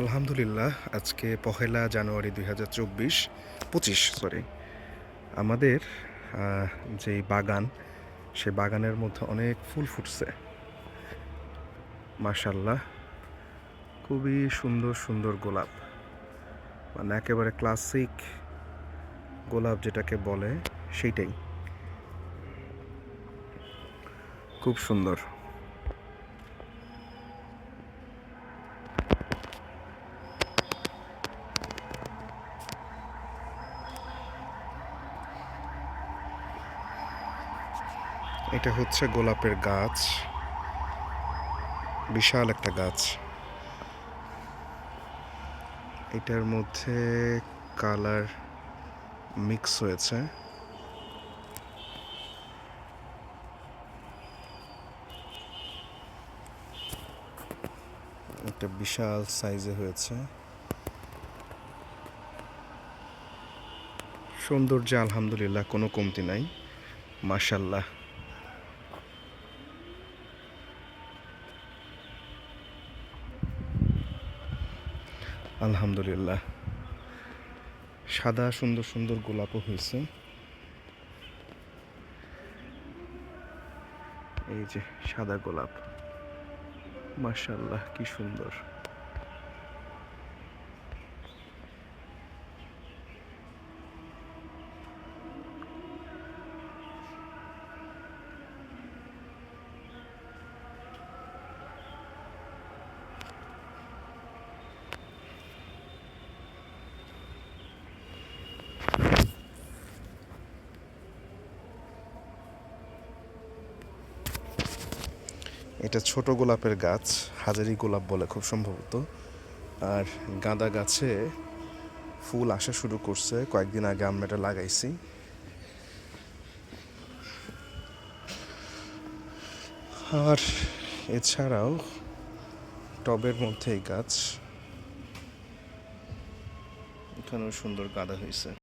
আলহামদুলিল্লাহ, আজকে পহেলা জানুয়ারি দুই হাজার চব্বিশ, পঁচিশ সরি আমাদের যেই বাগান, সে বাগানের মধ্যে অনেক ফুল ফুটছে। মাশাল্লাহ খুবই সুন্দর সুন্দর গোলাপ। মানে একেবারে ক্লাসিক গোলাপ যেটাকে বলে, সেইটাই। খুব সুন্দর। এটা হচ্ছে গোলাপের গাছ। বিশাল একটা গাছ। এটার মধ্যে কালার মিক্স হয়েছে। একটা বিশাল সাইজে হয়েছে। সৌন্দর্যে আলহামদুলিল্লাহ, কোনো কমতি নাই। মাশাল্লাহ আলহামদুলিল্লাহ। সাদা সুন্দর সুন্দর গোলাপও হয়েছে। এই যে সাদা গোলাপ। মার্শাল্লাহ কি সুন্দর। এটা ছোট গোলাপের গাছ, হাজারি গোলাপ বলে খুব সম্ভবত। আর গাঁদা গাছে ফুল আসা শুরু করছে। কয়েকদিন আগে আমরা এটা লাগাইছি। আর এছাড়াও টবের মধ্যে এই গাছ। এখানেও সুন্দর গাঁদা হয়েছে।